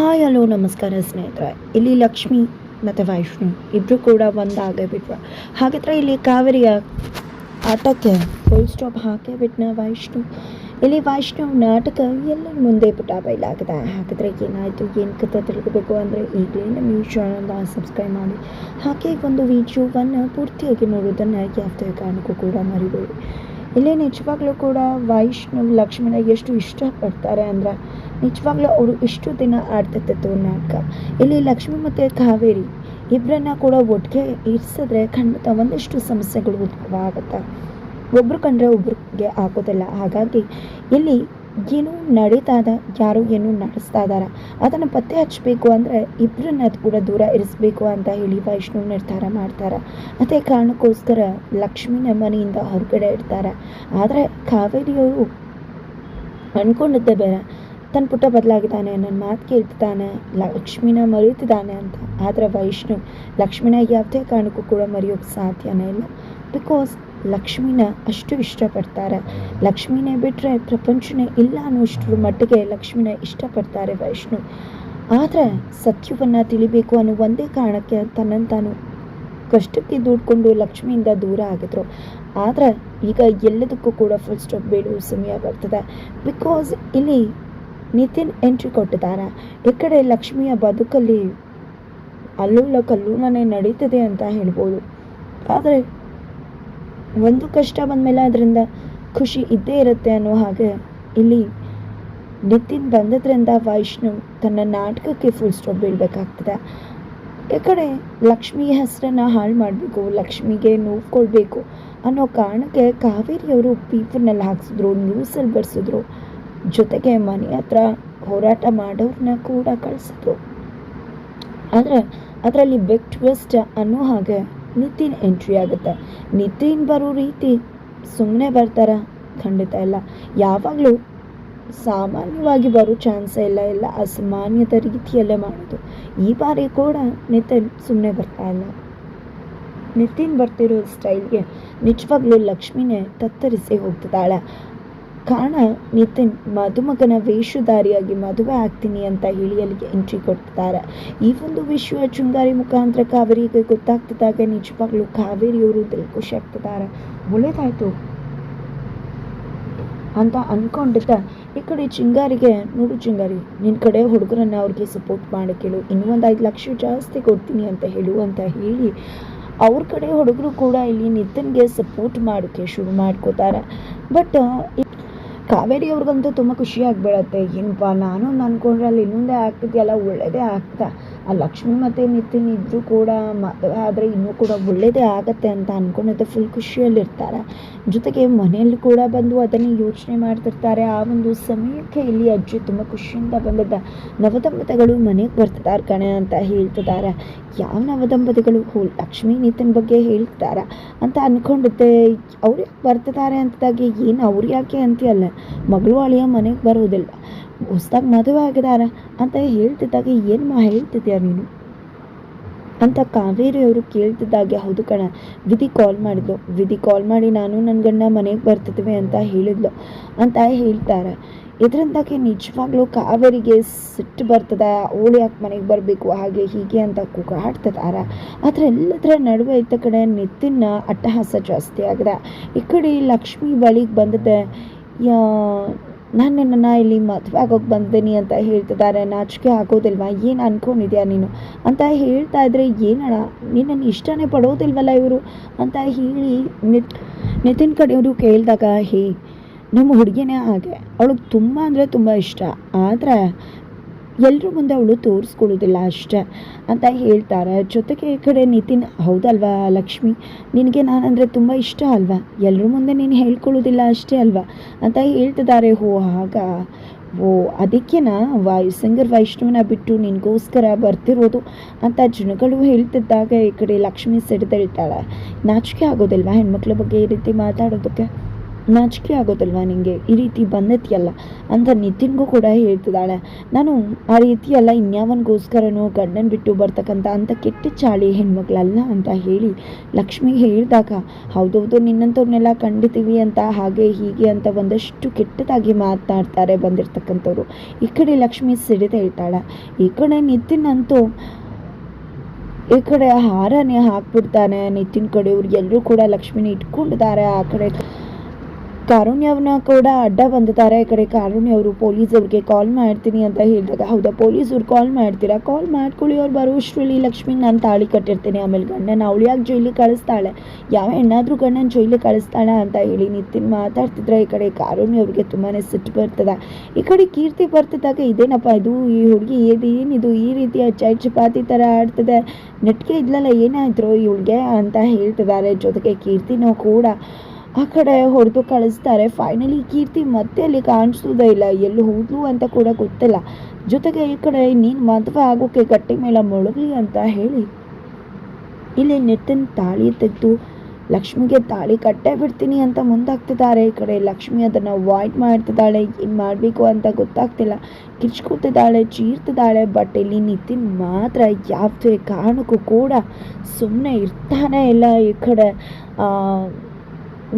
Hi, hello, ನಮಸ್ಕಾರ ಸ್ನೇಹಿತರೆ. ಇಲ್ಲಿ ಲಕ್ಷ್ಮಿ ಮತ್ತು ವೈಷ್ಣು. ಇಬ್ಬರು ಕೂಡ ಒಂದಾಗೇ ಬಿಟ್ವ ಹಾಗಿದ್ರೆ ಇಲ್ಲಿ ಕಾವೇರಿಯ ಆಟಕ್ಕೆ ಫುಲ್ ಸ್ಟಾಪ್ ಹಾಕೇ ಬಿಟ್ನ ವೈಷ್ಣು. ಇಲ್ಲಿ ವೈಷ್ಣವ್ ನಾಟಕ ಎಲ್ಲ ಮುಂದೆ ಬಿಟ್ಟ ಬೈಲಾಗಿದೆ ಹಾಗಿದ್ರೆ ಏನಾಯಿತು, ಏನು ಕಥೆ ತಿಳ್ಕೋಬೇಕು ಅಂದರೆ ಈಗಲೇ ನಮ್ಮ ಈ ಚಾನಲ್ನ ಸಬ್ಸ್ಕ್ರೈಬ್ ಮಾಡಿ. ಹಾಗೆ ಒಂದು ವಿಡಿಯೋವನ್ನು ಪೂರ್ತಿಯಾಗಿ ನೋಡೋದನ್ನು ಯಾವುದೇ ಕಾರಣಕ್ಕೂ ಕೂಡ ಮರಿಬೇಡಿ. ಇಲ್ಲಿ ನಿಜವಾಗ್ಲೂ ಕೂಡ ವೈಷ್ಣವ್ ಲಕ್ಷ್ಮಣ ಎಷ್ಟು ಇಷ್ಟಪಡ್ತಾರೆ ಅಂದ್ರೆ ನಿಜವಾಗ್ಲೂ ಅವರು ಇಷ್ಟು ದಿನ ಆಡ್ತಿತ್ತು ನಾಟಕ ಇಲ್ಲಿ ಲಕ್ಷ್ಮಿ ಮತ್ತು ಕಾವೇರಿ ಇಬ್ಬರನ್ನ ಕೂಡ ಒಟ್ಟಿಗೆ ಇರಿಸಿದ್ರೆ ಖಂಡಿತ ಒಂದಿಷ್ಟು ಸಮಸ್ಯೆಗಳು ಉದ್ಭವ ಆಗುತ್ತೆ. ಒಬ್ರು ಕಂಡ್ರೆ ಒಬ್ರಿಗೆ ಆಗೋದಿಲ್ಲ. ಹಾಗಾಗಿ ಇಲ್ಲಿ ಏನು ನಡೀತಾ ಇದೆ ಯಾರು ಏನು ನಡೆಸ್ತಾ ಇದಾರ. ಅದನ್ನು ಪತ್ತೆ ಹಚ್ಚಬೇಕು ಅಂದರೆ ಇಬ್ಬರನ್ನ ಕೂಡ ದೂರ ಇರಿಸಬೇಕು ಅಂತ ಹೇಳಿ ವೈಷ್ಣವ್ ನಿರ್ಧಾರ ಮಾಡ್ತಾರೆ. ಅದೇ ಕಾರಣಕ್ಕೋಸ್ಕರ ಲಕ್ಷ್ಮೀನ ಮನೆಯಿಂದ ಹೊರಗಡೆ ಇಡ್ತಾರೆ ಆದರೆ ಕಾವೇರಿಯವರು ಅಂದ್ಕೊಂಡಿದ್ದೆ ಬೇರೆ. ತನ್ನ ಪುಟ್ಟ ಬದಲಾಗಿದ್ದಾನೆ ನನ್ನ ಮಾತು ಕೇಳ್ತಿದ್ದಾನೆ, ಲಕ್ಷ್ಮೀನ ಮರೆಯುತ್ತಿದ್ದಾನೆ ಅಂತ. ಆದರೆ ವೈಷ್ಣು ಲಕ್ಷ್ಮೀನ ಯಾವುದೇ ಕಾರಣಕ್ಕೂ ಕೂಡ ಮರೆಯೋಕ್ಕೆ ಸಾಧ್ಯನೇ ಇಲ್ಲ. ಬಿಕಾಸ್ ಲಕ್ಷ್ಮಿನ ಅಷ್ಟು ಇಷ್ಟಪಡ್ತಾರೆ. ಲಕ್ಷ್ಮಿನೇ ಬಿಟ್ಟರೆ ಪ್ರಪಂಚನೇ ಇಲ್ಲ ಅನ್ನೋಷ್ಟರ ಮಟ್ಟಿಗೆ ಲಕ್ಷ್ಮಿನ ಇಷ್ಟಪಡ್ತಾರೆ ವೈಷ್ಣು. ಆದರೆ ಸತ್ಯವನ್ನು ತಿಳಿಬೇಕು ಅನ್ನೋ ಒಂದೇ ಕಾರಣಕ್ಕೆ ತನ್ನನ್ನು ತಾನು ಕಷ್ಟಕ್ಕೆ ದುಡ್ಕೊಂಡು ಲಕ್ಷ್ಮಿಯಿಂದ ದೂರ ಆಗಿದ್ರು. ಆದರೆ ಈಗ ಎಲ್ಲದಕ್ಕೂ ಕೂಡ ಫುಲ್ ಸ್ಟಾಪ್ ಬೇಡುವ ಸಮಯ ಬರ್ತದೆ. ಬಿಕಾಸ್ ಇಲ್ಲಿ ನಿತಿನ್ ಎಂಟ್ರಿ ಕೊಟ್ಟಿದ್ದಾರೆ ಈ ಕಡೆ ಲಕ್ಷ್ಮಿಯ ಬದುಕಲ್ಲಿ ಅಲ್ಲೂಲ ಕಲ್ಲೂಲನೇ ನಡೀತದೆ ಅಂತ ಹೇಳ್ಬೋದು. ಆದರೆ ಒಂದು ಕಷ್ಟ ಬಂದಮೇಲೆ ಅದರಿಂದ ಖುಷಿ ಇದ್ದೇ ಇರುತ್ತೆ ಅನ್ನೋ ಹಾಗೆ ಇಲ್ಲಿ ನಿತಿನ್ ಬಂದದ್ರಿಂದ ವೈಷ್ಣವ್ ತನ್ನ ನಾಟಕಕ್ಕೆ ಫುಲ್ ಸ್ಟಾಪ್ ಬೀಳಬೇಕಾಗ್ತದೆ ಈ ಲಕ್ಷ್ಮಿ ಹೆಸರನ್ನ ಹಾಳು ಮಾಡಬೇಕು, ಲಕ್ಷ್ಮಿಗೆ ನೋವು ಕೊಡಬೇಕು ಅನ್ನೋ ಕಾರಣಕ್ಕೆ ಕಾವೇರಿಯವರು ಪೀಪರ್ನಲ್ಲಿ ಹಾಕ್ಸಿದ್ರು ನ್ಯೂಸಲ್ಲಿ ಬರ್ಸಿದ್ರು. ಜೊತೆಗೆ ಮನೆ ಹತ್ರ ಹೋರಾಟ ಮಾಡೋರನ್ನ ಕೂಡ ಕಳಿಸಿದ್ರು. ಆದರೆ ಅದರಲ್ಲಿ ಬೆಕ್ ಟ್ವಿಸ್ಟ್ ಅನ್ನೋ ಹಾಗೆ ನಿತಿನ್ ಎಂಟ್ರಿ ಆಗುತ್ತೆ. ನಿತಿನ್ ಬರೋ ರೀತಿ ಸುಮ್ಮನೆ ಬರ್ತಾರ? ಖಂಡಿತ ಇಲ್ಲ. ಯಾವಾಗಲೂ ಸಾಮಾನ್ಯವಾಗಿ ಬರೋ ಚಾನ್ಸೇ ಇಲ್ಲ ಇಲ್ಲ. ಅಸಾಮಾನ್ಯದ ರೀತಿಯಲ್ಲೇ ಮಾಡೋದು. ಈ ಬಾರಿ ಕೂಡ ನಿತಿನ್ ಸುಮ್ಮನೆ ಬರ್ತಾ ಇಲ್ಲ. ನಿತಿನ್ ಬರ್ತಿರೋ ಸ್ಟೈಲ್ಗೆ ನಿಜವಾಗ್ಲೂ ಲಕ್ಷ್ಮಿನೇ ತತ್ತರಿಸಿ ಹೋಗ್ತಿದ್ದಾಳೆ. ಕಾರಣ ನಿತಿನ್ ಮದುಮಗನ ವೇಷಧಾರಿಯಾಗಿ ಮದುವೆ ಆಗ್ತೀನಿ ಅಂತ ಹೇಳಿ ಅಲ್ಲಿಗೆ ಎಂಟ್ರಿ ಕೊಡ್ತಾರೆ. ಈ ಒಂದು ವಿಶ್ವ ಚುಂಗಾರಿ ಮುಖಾಂತರ ಕಾವೇರಿಗೆ ಗೊತ್ತಾಗ್ತಿದ್ದಾಗ ನಿಜವಾಗ್ಲೂ ಕಾವೇರಿಯವರು ದಿಲ್ ಖುಷಿ ಆಗ್ತಿದ್ದಾರೆ ಒಳ್ಳೇದಾಯ್ತು. ಅಂತ ಅಂದ್ಕೊಂಡಿದ್ದ ಈ ಕಡೆ ಚಿಂಗಾರಿಗೆ ನೋಡು ಚಿಂಗಾರಿ ನಿನ್ನ ಕಡೆ ಹುಡುಗರನ್ನ ಅವ್ರಿಗೆ ಸಪೋರ್ಟ್ ಮಾಡಿ ಕೇಳು. ಇನ್ನೂ ಐದು ಲಕ್ಷ ಜಾಸ್ತಿ ಕೊಡ್ತೀನಿ ಅಂತ ಹೇಳು ಅಂತ ಹೇಳಿ ಅವ್ರ ಕಡೆ ಹುಡುಗರು ಕೂಡ ಇಲ್ಲಿ ನಿತಿನ್ಗೆ ಸಪೋರ್ಟ್ ಮಾಡೋಕ್ಕೆ ಶುರು ಮಾಡ್ಕೋತಾರೆ. ಬಟ್ ಕಾವೇರಿ ಅವ್ರಿಗಂತೂ ತುಂಬ ಖುಷಿ ಆಗ್ಬಿಡತ್ತೆ. ಏನಪ್ಪ ನಾನು ಅಂದ್ಕೊಂಡ್ರೆ ಅಲ್ಲಿ ಇನ್ನೊಂದೇ ಆಗ್ತಿದೆಯಲ್ಲ ಒಳ್ಳೆಯದೇ ಆಗ್ತಾ. ಆ ಲಕ್ಷ್ಮಿ ಮತ್ತೆ ನಿತಿನ್ ಇದ್ದರೂ ಕೂಡ ಮದುವೆ ಆದರೆ ಇನ್ನೂ ಕೂಡ ಒಳ್ಳೆಯದೇ ಆಗತ್ತೆ ಅಂತ ಅಂದ್ಕೊಂಡಿದ್ದೆ ಫುಲ್ ಖುಷಿಯಲ್ಲಿರ್ತಾರೆ. ಜೊತೆಗೆ ಮನೆಯಲ್ಲಿ ಕೂಡ ಬಂದು ಅದನ್ನು ಯೋಚನೆ ಮಾಡ್ತಿರ್ತಾರೆ. ಆ ಒಂದು ಸಮಯಕ್ಕೆ ಇಲ್ಲಿ ಅಜ್ಜಿ ತುಂಬ ಖುಷಿಯಿಂದ ಬಂದಿದ್ದ. ನವದಂಪತಿಗಳು ಮನೆಗೆ ಬರ್ತಿದ್ದಾರೆ ಕಣೆ ಅಂತ ಹೇಳ್ತಿದ್ದಾರೆ ಯಾವ ನವದಂಪತಿಗಳು ಹೋ, ಲಕ್ಷ್ಮಿ, ನಿತಿನ್ ಬಗ್ಗೆ ಹೇಳ್ತಾರೆ ಅಂತ ಅಂದ್ಕೊಂಡಿದ್ದೆ ಅವ್ರು ಯಾಕೆ ಬರ್ತಿದ್ದಾರೆ ಅಂತದಾಗಿ ಏನು ಅವ್ರು ಯಾಕೆ ಅಂತೀಯಲ್ಲ? ಮಗಳು ಅಳಿಯ ಮನೆಗೆ ಬರೋದಿಲ್ಲ ಹೊಸ್ದಾಗಿ ಮದುವೆ ಆಗಿದಾರ ಅಂತ ಹೇಳ್ತಿದ್ದಾಗ ಏನು ಮಾ ಹೇಳ್ತಿದ್ಯಾ ನೀನು? ಅಂತ ಕಾವೇರಿ ಅವರು ಕೇಳ್ತಿದ್ದಾಗೆ, ಹೌದು ಕಣ. ವಿಧಿ ಕಾಲ್ ಮಾಡಿದ್ಲು. ವಿಧಿ ಕಾಲ್ ಮಾಡಿ ನಾನು ನನ್ನ ಗಂಡ ಮನೆಗೆ ಬರ್ತಿದ್ವಿ ಅಂತ ಹೇಳಿದ್ಲು. ಅಂತ ಹೇಳ್ತಾರೆ. ಇದರಿಂದಾಗಿ ನಿಜವಾಗ್ಲೂ ಕಾವೇರಿಗೆ ಸಿಟ್ಟು ಬರ್ತದ ಅವಳು ಯಾಕೆ ಮನೆಗೆ ಬರಬೇಕು, ಹಾಗೆ ಹೀಗೆ ಅಂತ ಕೂಗಾಡ್ತಿದಾರ. ಆದರೆ ಎಲ್ಲದರ ನಡುವೆ ಇದ್ದ ಕಡೆ ನಿತಿನ್ನ ಅಟ್ಟಹಾಸ ಜಾಸ್ತಿ ಆಗಿದೆ. ಈ ಕಡೆ ಲಕ್ಷ್ಮಿ ಬಳಿಗೆ ಬಂದಿದೆ. ನಾನು ನಿನ್ನನ್ನು ಇಲ್ಲಿ ಮದುವೆ ಆಗೋಗಿ ಬಂದಿದ್ದೀನಿ ಅಂತ ಹೇಳ್ತಿದ್ದಾರೆ ನಾಚಿಕೆ ಆಗೋದಿಲ್ವಾ? ಏನು ಅನ್ಕೊಂಡಿದ್ಯಾ ನೀನು? ಅಂತ ಹೇಳ್ತಾ ಇದ್ರೆ, ಏನಣ್ಣ, ನಿನ್ನನ್ನು ಇಷ್ಟನೇ ಪಡೋದಿಲ್ವಲ್ಲ ಇವರು? ಅಂತ ಹೇಳಿ ನಿತ್, ನಿತಿನ್ ಕಡೆಯವರು ಕೇಳಿದಾಗ, ಹೇ, ನಮ್ಮ ಹುಡುಗಿನೇ ಹಾಗೆ. ಅವಳಿಗೆ ತುಂಬ ಅಂದರೆ ತುಂಬ ಇಷ್ಟ. ಆದರೆ ಎಲ್ಲರ ಮುಂದೆ ಅವಳು ತೋರಿಸ್ಕೊಳ್ಳೋದಿಲ್ಲ ಅಷ್ಟೇ ಅಂತ ಹೇಳ್ತಾರೆ. ಜೊತೆಗೆ ಈ ಕಡೆ ನಿತಿನ್, ಹೌದಲ್ವಾ ಲಕ್ಷ್ಮಿ? ನಿನಗೆ ನಾನಂದರೆ ತುಂಬ ಇಷ್ಟ ಅಲ್ವಾ? ಎಲ್ಲರ ಮುಂದೆ ನೀನು ಹೇಳ್ಕೊಳ್ಳೋದಿಲ್ಲ ಅಷ್ಟೇ ಅಲ್ವಾ? ಅಂತ ಹೇಳ್ತಿದ್ದಾರೆ. ಹೋ ಆಗ, ಓ ಅದಕ್ಕೆನಾ ವಾಯು, ಸಿಂಗರ್ ವೈಷ್ಣವನ ಬಿಟ್ಟು ನಿನಗೋಸ್ಕರ ಬರ್ತಿರೋದು ಅಂತ ಜನಗಳು ಹೇಳ್ತಿದ್ದಾಗ ಈ ಕಡೆ ಲಕ್ಷ್ಮಿ ಸಿಡ್ದೇಳ್ತಾಳೆ. ನಾಚಿಕೆ ಆಗೋದಿಲ್ವಾ ಹೆಣ್ಮಕ್ಳ ಬಗ್ಗೆ ಈ ರೀತಿ ಮಾತಾಡೋದಕ್ಕೆ? ನಾಚಿಕೆ ಆಗೋದಲ್ವಾ ನಿನಗೆ ಈ ರೀತಿ ಬಂದೈತಿಯಲ್ಲ ಅಂತ ನಿತಿನ್ಗೂ ಕೂಡ ಹೇಳ್ತಿದ್ದಾಳೆ. ನಾನು ಆ ರೀತಿ ಇನ್ಯಾವನಿಗೋಸ್ಕರನೂ ಗಂಡನ ಬಿಟ್ಟು ಬರ್ತಕ್ಕಂಥ ಅಂಥ ಕೆಟ್ಟ ಚಾಳಿ ಹೆಣ್ಮಕ್ಳಲ್ಲ ಅಂತ ಹೇಳಿ ಲಕ್ಷ್ಮಿ ಹೇಳಿದಾಗ, ಹೌದೌದು, ನಿನ್ನಂಥವ್ರನ್ನೆಲ್ಲ ಕಂಡಿದ್ದೀವಿ ಅಂತ, ಹಾಗೆ ಹೀಗೆ ಅಂತ ಒಂದಷ್ಟು ಕೆಟ್ಟದಾಗಿ ಮಾತನಾಡ್ತಾರೆ ಬಂದಿರತಕ್ಕಂಥವ್ರು. ಈ ಕಡೆ ಲಕ್ಷ್ಮಿ ಸಿಡಿದ ಹೇಳ್ತಾಳೆ. ಈ ಕಡೆ ನಿತಿನ್ ಅಂತೂ, ಈ ಕಡೆ ಹಾರನೇ ಹಾಕ್ಬಿಡ್ತಾನೆ ನಿತಿನ್ ಕಡೆಯವ್ರು ಎಲ್ಲರೂ ಕೂಡ ಲಕ್ಷ್ಮಿನ ಇಟ್ಕೊಂಡಿದ್ದಾರೆ ಆ ಕಡೆ. ಕಾರುಣ್ಯವ್ರನ್ನ ಕೂಡ ಅಡ್ಡ ಬಂದಿದ್ದಾರೆ. ಈ ಕಡೆ ಕಾರುಣ್ಯ ಅವರು ಪೊಲೀಸ್ ಅವ್ರಿಗೆ ಕಾಲ್ ಮಾಡ್ತೀನಿ ಅಂತ ಹೇಳಿದಾಗ, ಹೌದಾ ಪೊಲೀಸ್ ಅವ್ರು ಕಾಲ್ ಮಾಡ್ತೀರಾ? ಕಾಲ್ ಮಾಡ್ಕೊಳ್ಳಿ, ಅವ್ರು ಬರೋಷ್ಟರಲ್ಲಿ ಲಕ್ಷ್ಮಿ ನಾನು ತಾಳಿ ಕಟ್ಟಿರ್ತೀನಿ. ಆಮೇಲೆ ಗಂಡನ ಅವಳು ಯಾಕೆ ಜೈಲಿಗೆ ಕಳಿಸ್ತಾಳೆ. ಯಾವ ಹೆಣ್ಣಾದ್ರೂ ಗಂಡನ ಜೈಲಿಗೆ ಕಳಿಸ್ತಾಳೆ ಅಂತ ಹೇಳಿ ನಿತಿನ್ ಮಾತಾಡ್ತಿದ್ರೆ ಈ ಕಡೆ ಕಾರುಣ್ಯ ಅವ್ರಿಗೆ ತುಂಬಾ ಸಿಟ್ಟು ಬರ್ತದೆ. ಈ ಕಡೆ ಕೀರ್ತಿ ಬರ್ತಿದ್ದಾಗ ಇದೇನಪ್ಪ ಇದು? ಈ ಹುಡುಗಿ ಏನಿದು ಈ ರೀತಿಯ ಚೈ ಚಪಾತಿ ಥರ ಆಡ್ತದೆ. ನೆಟ್ಗೆ ಇದ್ಲಲ್ಲ ಏನಾಯ್ತು ಇವಳಿಗೆ ಅಂತ ಹೇಳ್ತಿದ್ದಾರೆ. ಜೊತೆಗೆ ಕೀರ್ತಿನೂ ಕೂಡ ಆ ಕಡೆ ಹೊಡೆದು ಕಳಿಸ್ತಾರೆ. ಫೈನಲಿ ಕೀರ್ತಿ ಮತ್ತೆ ಅಲ್ಲಿ ಕಾಣಿಸೋದೇ ಇಲ್ಲ, ಎಲ್ಲಿ ಹೋದ್ಲು ಅಂತ ಕೂಡ ಗೊತ್ತಿಲ್ಲ. ಜೊತೆಗೆ ಈ ಕಡೆ ನೀನು ಮದುವೆ ಆಗೋಕೆ ಗಟ್ಟಿ ಮೇಲೆ ಮೊಳಗಲಿ ಅಂತ ಹೇಳಿ, ಇಲ್ಲಿ ನಿತಿನ್ ತಾಳಿ ತೆಗೆದು ಲಕ್ಷ್ಮಿಗೆ ತಾಳಿ ಕಟ್ಟೇ ಬಿಡ್ತೀನಿ ಅಂತ ಮುಂದಾಗ್ತಿದ್ದಾರೆ. ಈ ಕಡೆ ಲಕ್ಷ್ಮಿ ಅದನ್ನು ಅವಾಯ್ಡ್ ಮಾಡ್ತಿದ್ದಾಳೆ. ಏನು ಮಾಡಬೇಕು ಅಂತ ಗೊತ್ತಾಗ್ತಿಲ್ಲ. ಕಿಚ್ಕೊತಿದ್ದಾಳೆ ಚೀರ್ತಿದ್ದಾಳೆ ಬಟ್ ಇಲ್ಲಿ ನಿತಿನ್ ಮಾತ್ರ ಯಾವುದೇ ಕಾರಣಕ್ಕೂ ಕೂಡ ಸುಮ್ಮನೆ ಇರ್ತಾನೆ ಇಲ್ಲ. ಈ ಕಡೆ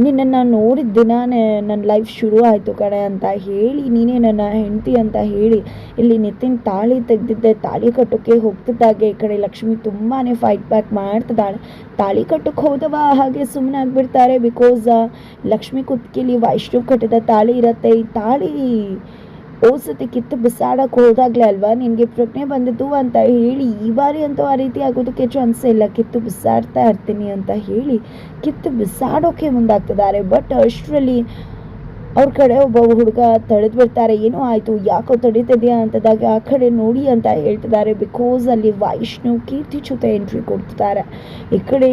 ನಿನ್ನನ್ನು ನೋಡಿದ ದಿನಾನೇ ನನ್ನ ಲೈಫ್ ಶುರು ಆಯಿತು ಕಡೆ ಅಂತ ಹೇಳಿ, ನೀನೇ ನನ್ನ ಹೆಂಡತಿ ಅಂತ ಹೇಳಿ, ಇಲ್ಲಿ ನಿತಿನ್ ತಾಳಿ ತೆಗೆದಿದ್ದೆ, ತಾಳಿ ಕಟ್ಟೋಕ್ಕೆ ಹೋಗ್ತಿದ್ದಾಗೆ. ಈ ಕಡೆ ಲಕ್ಷ್ಮಿ ತುಂಬಾ ಫೈಟ್ ಬ್ಯಾಕ್ ಮಾಡ್ತಿದ್ದಾಳೆ. ತಾಳಿ ಕಟ್ಟೋಕ್ಕೆ ಹೋದವ, ಹಾಗೆ ಸುಮ್ಮನೆ ಆಗಿಬಿಡ್ತಾರೆ ಬಿಕಾಸ್ ಲಕ್ಷ್ಮಿ ಕುತ್ಕಿಲಿ ವೈಷ್ಣವ್ ಕಟ್ಟಿದ ತಾಳಿ ಇರುತ್ತೆ. ಈ ತಾಳಿ ಓಸತಿ ಕಿತ್ತು ಬಿಸಾಡಕ್ಕೆ ಹೋದಾಗ್ಲೇ ಅಲ್ವಾ? ನಿನಗೆ ಪ್ರಜ್ಞೆ ಬಂದಿದ್ದು ಅಂತ ಹೇಳಿ, ಈ ಬಾರಿ ಅಂತೂ ಆ ರೀತಿ ಆಗೋದಕ್ಕೆ ಚಾನ್ಸೇ ಇಲ್ಲ. ಕಿತ್ತು ಬಿಸಾಡ್ತಾ ಇರ್ತೀನಿ ಅಂತ ಹೇಳಿ ಕಿತ್ತು ಬಿಸಾಡೋಕೆ ಮುಂದಾಗ್ತಿದ್ದಾರೆ. ಬಟ್ ಅಷ್ಟರಲ್ಲಿ ಅವ್ರ ಕಡೆ ಒಬ್ಬ ಹುಡುಗ ತಡೆದು ಬಿಡ್ತಾರೆ. ಏನೋ ಆಯಿತು, ಯಾಕೋ ತಡೀತಿದೆಯಾ ಅಂತದಾಗ ಆ ಕಡೆ ನೋಡಿ ಅಂತ ಹೇಳ್ತಿದ್ದಾರೆ. ಬಿಕಾಸ್ ಅಲ್ಲಿ ವೈಷ್ಣವ್ ಕೀರ್ತಿ ಜೊತೆ ಎಂಟ್ರಿ ಕೊಡ್ತಿದ್ದಾರೆ. ಈ ಕಡೆ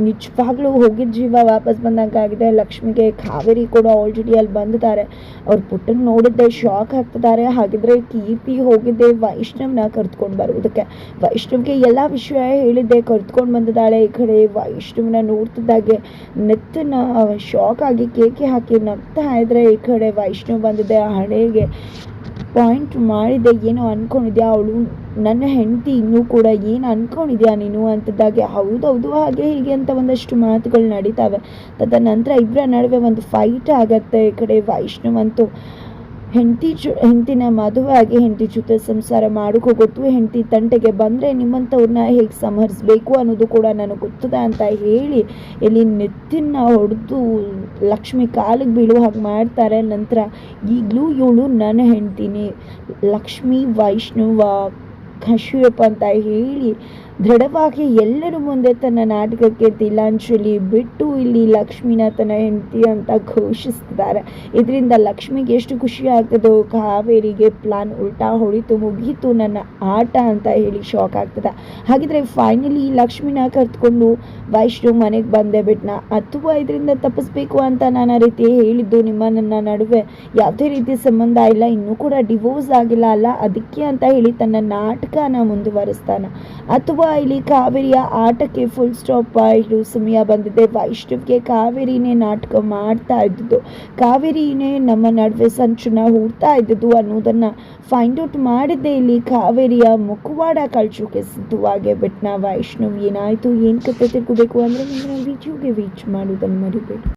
ನಿಜವಾಗ್ಲೂ ಹೋಗಿದ್ದ ಜೀವ ವಾಪಸ್ ಬಂದಂಗಾಗಿದೆ. ಲಕ್ಷ್ಮಿಗೆ ಕಾವೇರಿ ಕೂಡ ಆಲ್ರೆಡಿ ಅಲ್ಲಿ ಬಂದಿದ್ದಾರೆ. ಅವ್ರ ಪುಟ್ಟನ್ನು ನೋಡಿದ್ದೆ ಶಾಕ್ ಆಗ್ತಿದ್ದಾರೆ. ಹಾಗಿದ್ರೆ ಕೀರ್ತಿ ಹೋಗಿದ್ದೆ ವೈಷ್ಣವ್ನ ಕರೆದುಕೊಂಡು ಬರುವುದಕ್ಕೆ. ವೈಷ್ಣವ್ಗೆ ಎಲ್ಲ ವಿಷಯ ಹೇಳಿದ್ದೆ ಕರೆದುಕೊಂಡು ಬಂದಿದ್ದಾಳೆ. ಈ ಕಡೆ ವೈಷ್ಣವ್ನ ನೋಡ್ತಿದ್ದಾಗೆ ನೆತ್ತನ ಶಾಕ್ ಆಗಿ ಕೇಕೆ ಹಾಕಿ ನಗ್ತಾ ಇದ್ರೆ ಈ ಕಡೆ ವೈಷ್ಣವ್ ಬಂದಿದೆ ಹಣೆಗೆ. ಪಾಯಿಂಟ್ ಮಾಡಿದೆ, ಏನೋ ಅನ್ಕೊಂಡಿದ್ಯಾ ಅವಳು? ನನ್ನ ಹೆಂಡತಿ ಇನ್ನೂ ಕೂಡ ಏನು ಅಂದ್ಕೊಂಡಿದ್ಯಾ ನೀನು ಅಂತದಾಗೆ ಹೌದೌದು ಹಾಗೆ ಹೀಗೆ ಅಂತ ಒಂದಷ್ಟು ಮಾತುಗಳು ನಡೀತಾವೆ. ತದನಂತರ ಇಬ್ಬರ ನಡುವೆ ಒಂದು ಫೈಟ್ ಆಗತ್ತೆ ಈ ಕಡೆ ವೈಷ್ಣವ್ ಅಂತೂ ಹೆಂಡತಿ ಜೊ, ಹೆಂಡತಿನ ಮದುವೆ ಆಗಿ ಹೆಂಡತಿ ಜೊತೆ ಸಂಸಾರ ಮಾಡೋಕ್ಕೂ ಗೊತ್ತು ಹೆಂಡತಿ ತಂಟೆಗೆ ಬಂದರೆ ನಿಮ್ಮಂಥವ್ರನ್ನ ಹೇಗೆ ಸಂಹರಿಸಬೇಕು ಅನ್ನೋದು ಕೂಡ ನನಗೆ ಗೊತ್ತದೆ ಅಂತ ಹೇಳಿ ಇಲ್ಲಿ ನೆತ್ತಿನ ಹೊಡೆದು ಲಕ್ಷ್ಮಿ ಕಾಲಿಗೆ ಬೀಳುವ ಹಾಗೆ ಮಾಡ್ತಾರೆ. ನಂತರ ಈಗಲೂ ಇವಳು ನನ್ನ ಹೆಂಡ್ತೀನಿ. ಲಕ್ಷ್ಮಿ, ವೈಷ್ಣವ ಕಶ್ಯಪ್ ಅಂತ ಹೇಳಿ ದೃಢವಾಗಿ ಎಲ್ಲರ ಮುಂದೆ ತನ್ನ ನಾಟಕಕ್ಕೆ ತಿಲಾಂಜಲಿ ಬಿಟ್ಟು ಇಲ್ಲಿ ಲಕ್ಷ್ಮಿನ ತನ್ನ ಹೆಂಡತಿ ಅಂತ ಘೋಷಿಸ್ತಿದ್ದಾರೆ. ಇದರಿಂದ ಲಕ್ಷ್ಮಿಗೆ ಎಷ್ಟು ಖುಷಿ ಆಗ್ತದೋ, ಕಾವೇರಿಗೆ ಪ್ಲಾನ್ ಉಲ್ಟಾ ಹೊಡಿತು ಮುಗೀತು, ನನ್ನ ಆಟ ಅಂತ ಹೇಳಿ ಶಾಕ್ ಆಗ್ತದೆ. ಹಾಗಿದ್ರೆ ಫೈನಲಿ ಲಕ್ಷ್ಮಿನ ಕರೆದುಕೊಂಡು ವೈಷ್ಣು ಮನೆಗೆ ಬಂದೆ ಬಿಟ್ನ? ಅಥವಾ ಇದರಿಂದ ತಪ್ಪಿಸ್ಬೇಕು ಅಂತ ನಾನು ರೀತಿ ಹೇಳಿದ್ದು, ನಿಮ್ಮ ನನ್ನ ನಡುವೆ ಯಾವುದೇ ರೀತಿ ಸಂಬಂಧ ಇಲ್ಲ, ಇನ್ನೂ ಕೂಡ ಡಿವೋರ್ಸ್ ಆಗಿಲ್ಲ ಅಲ್ಲ, ಅದಕ್ಕೆ ಅಂತ ಹೇಳಿ ತನ್ನ ನಾಟಕನ ಮುಂದುವರಿಸ್ತಾನ. ಅಥವಾ ಇಲ್ಲಿ ಕಾವೇರಿಯ ಆಟಕ್ಕೆ ಫುಲ್ ಸ್ಟಾಪ್ ಆಯಿತು. ಸಮಯ ಬಂದಿದೆ. ವೈಷ್ಣವ್ಗೆ ಕಾವೇರಿನೇ ನಾಟಕ ಮಾಡ್ತಾ ಇದ್ದದ್ದು. ಕಾವೇರಿನೇ ನಮ್ಮ ನಡುವೆ ಸಂಚುನ ಹೂಡ್ತಾ ಇದ್ದದ್ದು ಅನ್ನೋದನ್ನ ಫೈಂಡ್ ಔಟ್ ಮಾಡಿದ್ದೆ ಇಲ್ಲಿ ಕಾವೇರಿಯ ಮುಖವಾಡ ಕಳ್ಸೋಕೆ ಸಿದ್ಧವಾಗೇ ಬಿಟ್ನ ವೈಷ್ಣವ್ ಏನಾಯ್ತು? ಏನ್ ಕತೆ ತಿಳ್ಕೋಬೇಕು ಅಂದ್ರೆ ವಿಡಿಯೋಗೆ ರೀಚ್ ಮಾಡೋದನ್ನು ಮರಿಬೇಡಿ.